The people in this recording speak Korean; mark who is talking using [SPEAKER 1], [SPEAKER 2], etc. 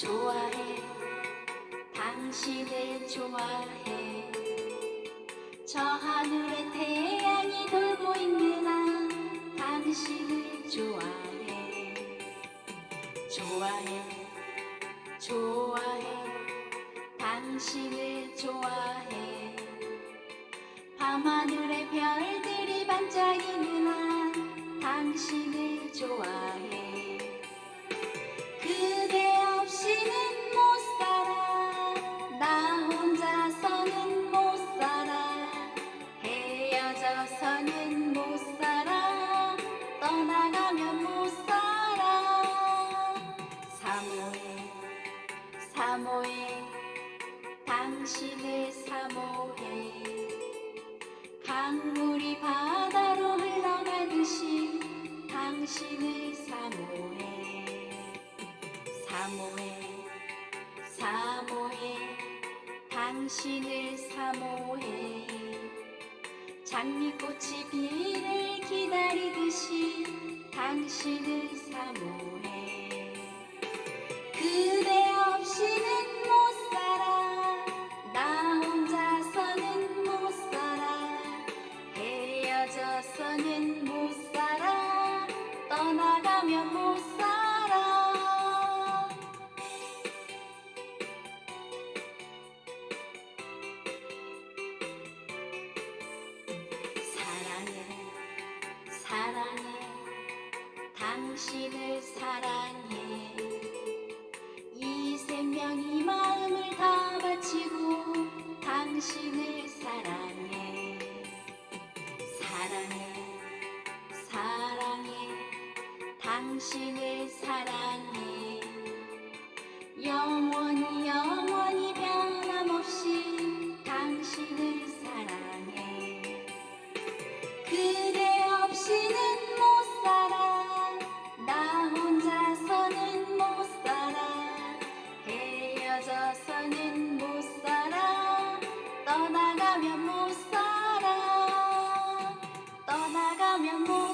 [SPEAKER 1] 좋아해. 당신을 좋아해. 저 하늘에 태양이 돌고 한 당신을 좋아해. 좋아해. 좋아해. 당신을 좋아해. 밤하늘에 별들이 반짝이는 한 당신을 헤어져서는 못 살아. 떠나가면 못 살아. 사모해 사모해 당신을 사모해. 강물이 바다로 흘러가듯이 당신을 사모해. 사모해 사모해 당신을 사모해 장미꽃이 비를 기다리듯이 당신을 사모해. 그대 없이는 못 살아. 나 혼자서는 못 살아. 헤어져서는 못 살아. 떠나가면 못 살아 당신을 사랑해. 이 생명 이 마음을 다 바치고 당신을 사랑해. 사랑해 사랑해. 당신을 사랑해. 영원히 영원히 변함없이 당신을 사랑해. 그대 없이는 Mẹ